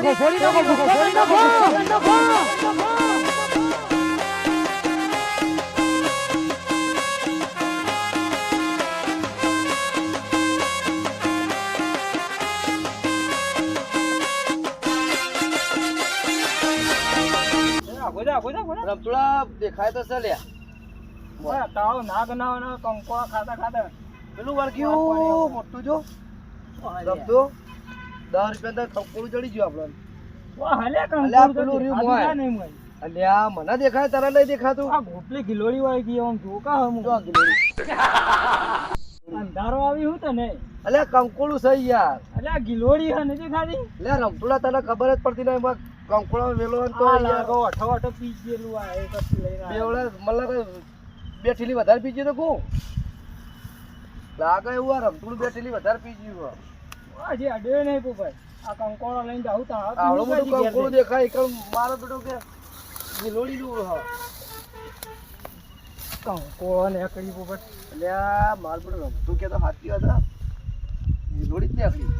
નાખો ફોડી નાખો ફોડી નાખો ફોડી નાખો રમતુડા દેખાય તો ઓય, તાવ નાગ ના કંકોળા ખાતા ખાતા. પેલું વળગ્યું મોટું જો. રમતું દસ રૂપિયા તો ચડી ગયું આપણને. અલ્યા, મને દેખાય તારા નહીં દેખાતું? આ ગોપલી ગિલોડી વાળી ગઈ આમ જોકા હમ? જો ગિલોડી. અંધારો આવી હું તને? અલ્યા કંકોળું છે યાર. ગિલોડી હે નથી ખાધી અલ્યા રમતુડા તને ખબર જ પડતી નહીં એમાં કંકોળો વેલો તો લાગો અઠો અઠો પી ગયેલું આ એક લઈને બે ઠીલી વધારે પી ગયું તો કહું લાગે એવું આ રમતુડું બે ઠીલી વધારે પી ગયું આ અડે નહીં પોપાય. આ કંકોળો લઈને જાઉં તા આ આવડું મોટું કંકોળું દેખાય કે મારો બેટો કે ગિલોડી નું હા. કંકોળો ને એકડી પોપટ અલ્યા માર બેટો રમતું કે તો હાથી હતા ગિલોડી જ નીકળી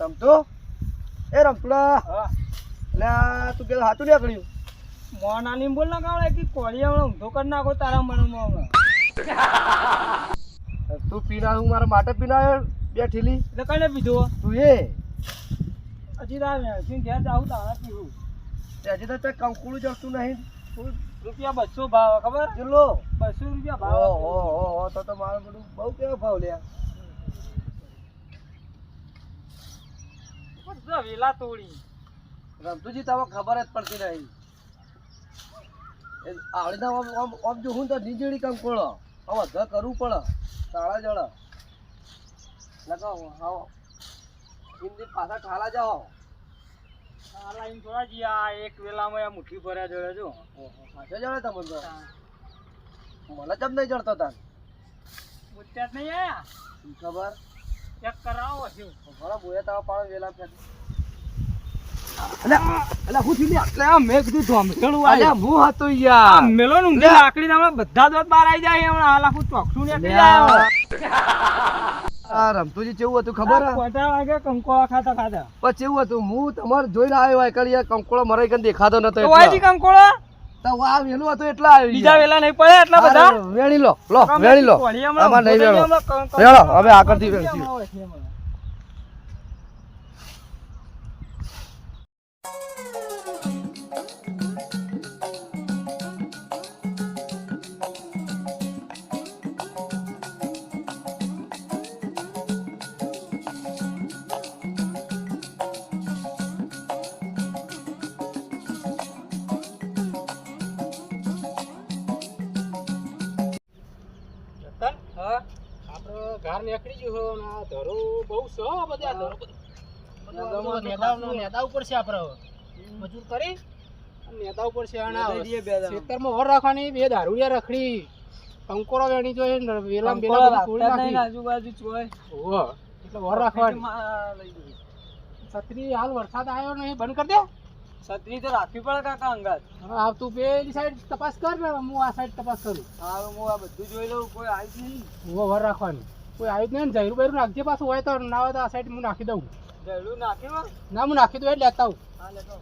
રમતો એ રમતુડા. અલ્યા તું કે હાથું નીકળ્યું મોના ની બોલ ના કાવડે કે કોળિયા ઊંધો કરી નાખો તારા મનમાં હમણાં. તું પીના હું મારા માટે પીના બે ઠીલી એટલે કને પીધો તું એ. હજી તાર ઘેર જાઉં તારા પીવું હજી તો તે કંકુળું જતું નહીં. રૂપિયા બસો ભાવ ખબર? કેટલો? બસો રૂપિયા ભાવ હો હો હો તો તો મારું બધું બહુ કેવો ભાવ લ્યા. વેલા તોડી. રમતુજી તમે ખબર જ પડતી નહીં. આવડી આવડીના આમ જો હું તો નીચેડી કામ કોળો આમ અધા કરવું પડે. તાળા જળ. લગાવો આવો. પાછા ઠાલા જાઓ. લાઈન થોડા જી આ એક વેલામાં આ મુઠ્ઠી ભર્યા જોડે જો. પાછા જળે તમે તો. મને જમ નહીં જડતો તાર. મુત્યાત નહીં આયા? શી ખબર? ચેક કરાવો છે. મારા બોયા તાવા પાડો વેલા ફેર બધા બહાર આવી જાય હમણાં. આ લાખું ચોકસું ને આ રમતુજી કેવું હતું ખબર? વાગે કંકોળા ખાતા ખાતા પછી કેવું હતું? હું તમારે જોઈને આવ્યો હોય કંકોળો મરાઈ કન દેખાતો નતો તો વાયજી કંકોળા? તો આ વેલું હતું એટલા બીજા વેલા નહીં પડે એટલા બધા? વેણી લો લો વેણી લો. નહીં વેણો. ગયો, વેણો હવે આગળથી વેણશું. રતન, આપણો ઘર નીકળી ગયું છે અને ધરો બહુ છે હો ધરો. બધો. બધો નેદા- નેદા ઉપર છે આપણે મજૂર કરી? ઉપર છે. ખેતરમાં વર રાખવાની બે દારૂડિયા રખડી. કંકોરો વેણી જોઈએ ને વેલા બેલા તોડી નાખી. આજુબાજુ ચોય. ઓહો. એટલે વર રાખવાની. છત્રી હાલ વરસાદ આવ્યો ને બંધ કરી દે. છત્રી તો રાખવી પડે કાકા અંગાત. હા આવ તું પેલી સાઈડ તપાસ કર ને હું આ સાઈડ તપાસ કરું. હા હું આ બધું જોઈ લઉં કોઈ આવી જ નહીં. હું વર રાખવાની. કોઈ આવ્યું જ નહીં ને જયરું બૈરું નાખજે પાછું હોય તો ના હોય તો આ સાઈડ હું નાખી દઉં. જયલું નાખ્યું ના હું નાખી દઉં એટલે લેતા આવું. હા લેતો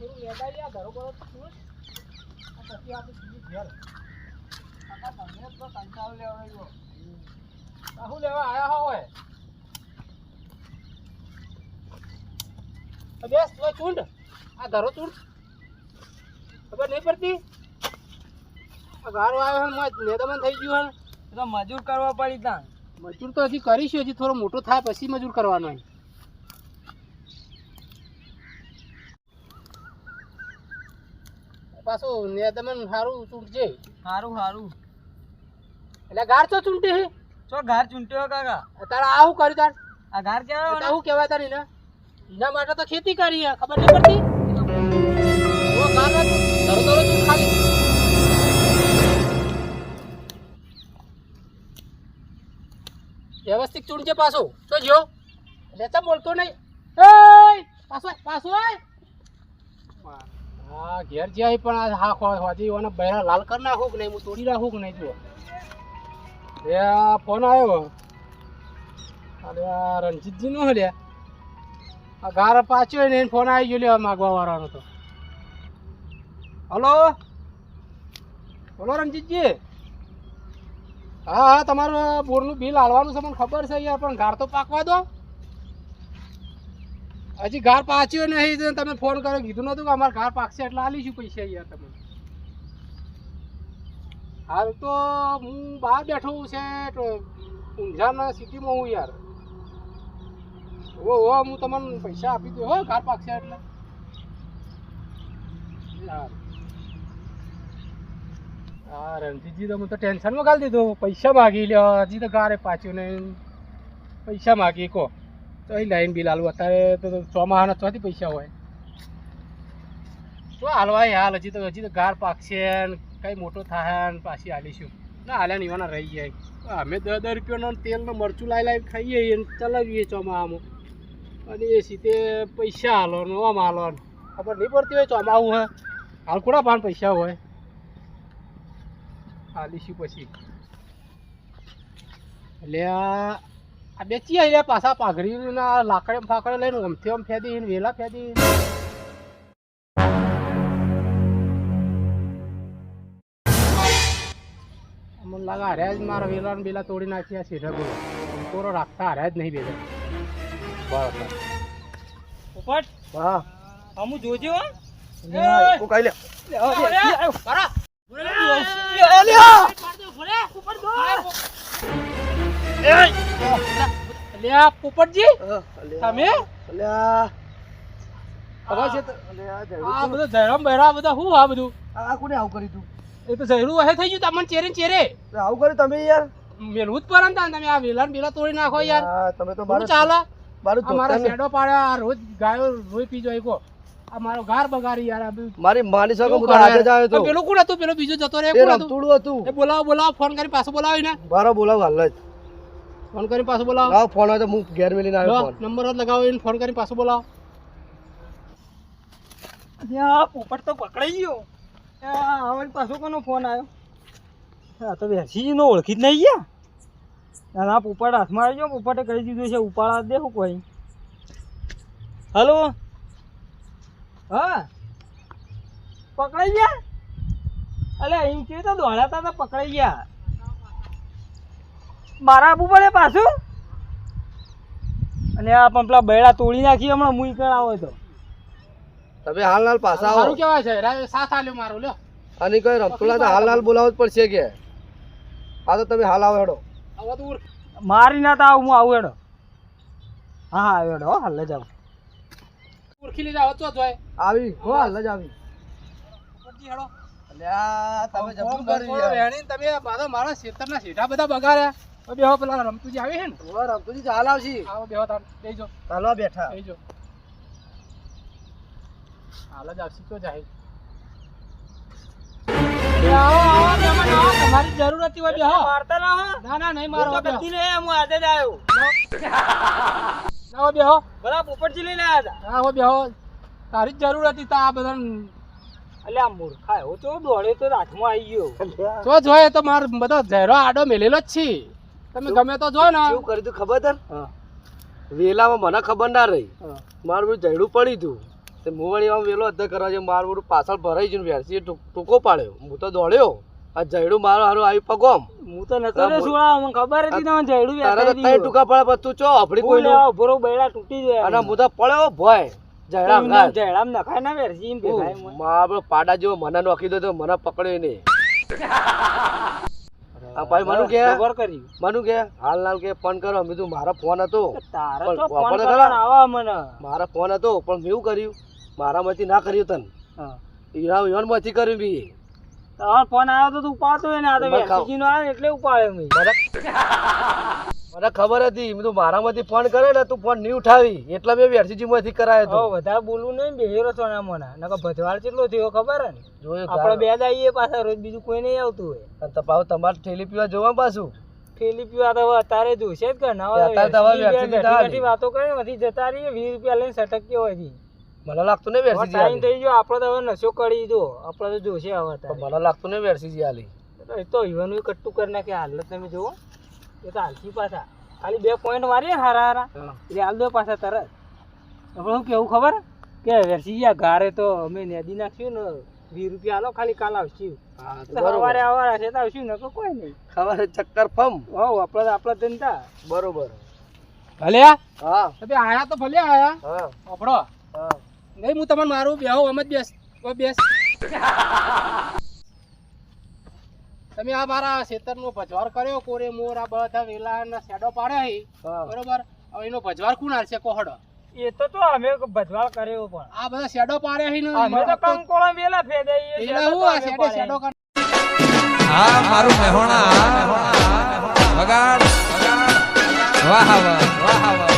થોડું લેદાઈ આ ઘરો કરો તું પછી ઘેર. આહુ લેવા આવ્યા. હોય બેસ, તો ચૂંડ. આ ધરો ચૂંડ. ખબર નહીં પડતી? આ ગારો આવ્યો મોય થઈ ગયું હે તો મજૂર કરવા પડી ત્યાં મજૂર તો હજી કરીશું, હજી થોડો મોટો થાય, પછી મજૂર કરવાનો હોય. પાછું નેદમન સારું ચૂંટજે. સારું સારું એટલે ગાર તો ચૂંટે હે? ચો ગાર ચૂંટ્યો કાકા? તારે આવું કર્યું તાર? આ ગાર કેવાય આવું શું કહેવાય તારી ને? એના માટે તો ખેતી કરી હે, ખબર નહીં પડતી? ઓ ગાર ધરો ધરો તું ખાલી. વ્યવસ્થિત ચૂંટજે પાછો. તો જો લેતા બોલતો નહીં. એય પાછો આય, પાછો આય. હા, ઘેર જાય પણ હા હાજી ઓને બહેરા લાલ કરી નાખું કે નહીં? હું તોડી નાખું કે નહીં જુઓ એ ફોન આવ્યો અરે આ રણજીતજી નો હલ્યા આ ગાર પાછો ને ફોન આવી ગયો લેવા માગવા વાળાનો તો. હલો? બોલો રણજીતજી. હા હા, તમારું બોરનું બિલ હાલવાનું છે મને ખબર છે યાર પણ ઘર તો પાકવા દો. હજી ઘર પાચ્યો નહીં તમે ફોન કર્યો કીધું નતું કે અમારે ઘર પાકશે એટલે આલીશું પૈસા યાર તમે. હાલ તો હું બહાર બેઠો છે ઊંઝાના સિટીમાં હું યાર. ઓ હો હું તમને પૈસા આપી દઉં, હો, ઘર પાકશે એટલે. હા રણજીતજી તો હું તો ટેન્શનમાં ગાલી દીધું, પૈસા માગી લ્યો, હજી તો ગારે પાછું નહીં. પૈસા માગી કો. તો એ લાઈન બિલ હાલવું અત્યારે તો ચોમાહાના ચોથી પૈસા હોય. તો હાલવા હાલ. હજી તો હજી તો ગાર પાકશે ને કંઈ મોટો થાય ને પાછી હાલીશું. ના, હાલ્યા નીવાના રહી જાય. અમે દસ દસ રૂપિયાનો તેલનો મરચું લાવી લાવી ખાઈએ અને ચલાવીએ ચોમાહામાં. અને એ સીતે પૈસા હાલો ને આમ હાલો ખબર નહીં પડતી હોય ચોમાહું હે. હાલ કોના પાન પૈસા હોય? હાલીશું પછી. એટલે આ આ બેચી અહીંયા પાછા પાઘડીના લાકડે ફાકડે લઈને ઓમથી ઓમ ફેદી ને વેલા ફેદી મને લાગે હાર્યા જ મારા વેલા ને બેલા તોડી નાખ્યા છે રગો કોરો રાખતા હાર્યા જ નહીં બેલા બરાબર પોપટ હા અમુ જોજો હો. હું કહી લે અલ્યા પોપટજી તમે? અલ્યા. ખબર છે આ જયડું જયરામ બહેરા બધા શું આ બધું? આ કોને આવું કર્યું તું? એ તો જયરું વહે થઈ ગયું તમને ચેરે. ચેરે આવું કર્યું તમે યાર? જ તમે આ વેલા બેલા તોડી નાખો યાર. તમે તો શું ચાલે? મારું મારા શેડો પાડ્યા રોજ ગાયો રોઈ પીજો આ મારો ઘર બગાડી યાર મારી માની સગો શું હું આજે જ તો. પેલો કોણ હતું? પેલો બીજો જતો રહે કોણ હતું? હતું. એ બોલાવો બોલાવો ફોન કરી પાછો બોલાવી ને મારો બોલાવો હાલ જ. ફોન કરી પાછો બોલાવો. લાવ ફોન હોય તો હું ઘેર મેલીને આવ્યો ફોન. નંબર જ લગાવો એને ફોન કરી પાછો બોલાવો. અલ્યા, પોપટ તો પકડાઈ ગયો. આ પાછો કોનો ફોન આવ્યો? આ તો વેરસીનો ઓળખી જ નહીં ગયા. અને આ પોપટ હાથમાં આવી ગયો પોપટે કહી દીધું છે ઉપાડા દે હું કોઈ. હલો? હા? પકડાઈ ગયા? અલે અહીં કેવી તો દોડાતા હતા પકડાઈ ગયા? મારા આપવું પડે પાછું? અને આ પણ પેલા બૈડા તોડી નાખી હમણાં મુઈ કરાવો તો. તમે હાલ હાલ પાછા આવો. કેવાય છે સાથ આલ્યો મારો લ્યો. અને કઈ રમતુલા તો હાલ હાલ બોલાવવું જ પડશે કે. આ તો તમે હાલ આવો હેડો. આવો તો ઉર- મારી ના તો આવું હું આવું હેડો. હા હા હેડો હો, હાલ જ આવું ઓળખી લીધા હતો તો જોય આવી હો હાલ જ આવી હેડો. અલ્યા તમે જબરું કરી તમે બાધો મારા ખેતરના સીધા બધા બગાડ્યા. બેહો પેલા રમતુજી આવે છે ને? હવે રમતુજી હાલ આવશે. આવો બેહો તાર બેજો હાલો બેઠા. બેજો હાલ જ આવશે તો જાય. આવો આવો મહેમાન આવો તમારી જરૂર હતી હોય બેહો. મારતા ના હો. ના ના નહીં મારો તો બેહો. હું આજે જ આવ્યો. ના હો બેહો. બરા પોપટજી લઈને આવ્યા હતા. ના હો બેહો. તારી જ જરૂર હતી તો આ બધા અલ્યા મૂર્ખા એવો તો દોડે તો હાથમાં આવી ગયો. તો જોઈએ તો મારો બધો ઝેરો આડો મેલેલો જ છે. તમે ગમે તો જો ને. શું કરી તું ખબર તને? હા, વેલામાં મને ખબર ના રહી. મારું બધું જયડું પડી તું. તે આમ વેલો અધ્ધ કરવા છે મારું બધું પાછળ ભરાઈ ગયું વેરસી ટૂંકો પાડ્યો. હું તો દોડ્યો. આ જયડું મારું હારું આવી પગોમ. હું તો નતો ને મને ખબર હતી તમને જયડું તારા તો વેચાઈ ટૂંકા પડે પછી તું ચો? આપડી કોઈ ભરો બૈડા તૂટી જાય. અને હું તો પડ્યો ભય. ઘાત. જયડામ નખાય ના વેરસી ભેગાય મારો પાડા જેવો મને નોખી દો તો મને પકડ્યો નહીં. ભાઈ મનુ કે? ખબર કરી. મનુ કે હાલ હાલ કે ફોન કરો મેં તું મારો ફોન હતો. તારે પણ તો ફોન? આવા મને. મારા ફોન હતો પણ મેં એવું કર્યું મારામાંથી ના કર્યું તને. હા. ઈરાવ ઈવનમાંથી કર્યું બી તમારો ફોન આવ્યો તો તું પાતો ને આ તો ખાઓ. નો આવ્યો એટલે ઉપાડ્યો મેં. મને ખબર હતી. મેં તું મારામાંથી ફોન કરે ને તું ફોન નહીં ઉઠાવી. એટલે મેં વેરસીજી માંથી કરાયો હતો વધારે બોલવું નહીં બેહેરો છો ના મને નકર ભજવાડ કેટલો થયો ખબર ને? આપણે બે જ આવીએ પાછા રોજ બીજું કોઈ નહીં આવતું હોય. તો પાછું તમારે ઠેલી પીવા જોવા પાછું. થેલી પીવા તો અત્યારે જોશે જ કે ના અત્યારે વાતો કરે ને વધી જતા રહીએ વીસ રૂપિયા લઈને સટક્યો હોય મને લાગતું નહીં વેરસી વેરસીજી ટાઈમ થઈ ગયો આપણે તો હવે નશો કરી દો આપણે તો જોશે હવે મને લાગતું નહીં વેરસીજી આલી. તો ઈવન કટ્ટુ કરી નાખે હાલત તમે જુઓ. એ તો હાલથી પાછા. ખાલી બે પોઈન્ટ મારીએ હારા હારા. એટલે હાલ દો પાછા તરત. આપણે શું કેવું ખબર? કે વેરસી ઘારે તો અમે નેદી નાખ્યું ને વીસ રૂપિયા આલો ખાલી કાલ આવશું. સવારે આવવાના છે તો આવશું ને કોઈ નહીં. ખબર ચક્કર ફમ. હોવ આપણે તો આપણા ધંધા. બરોબર. ભલે હા. બે આયા તો ભલે આયા. હા. આપણો હા. નહીં હું તમને મારું બેહો આમ જ બેસ બેસ. તમે આ મારા ખેતરનો ભજવાર કર્યો કોરે મોર આ બધા વેલા શેડો પાડ્યા છે બરોબર? હવે એનો ભજવાર કોણ હાલશે કોહડો? એ તો તો અમે ભજવાર કર્યો પણ. આ બધા શેડો પાડ્યા છે ને? અમે તો કંકોળા વેલા ફેદાઈએ એના હું આ શેડો શેડો કર હા મારું મહેણા વગાડ. વાહ વાહ વાહ વાહ.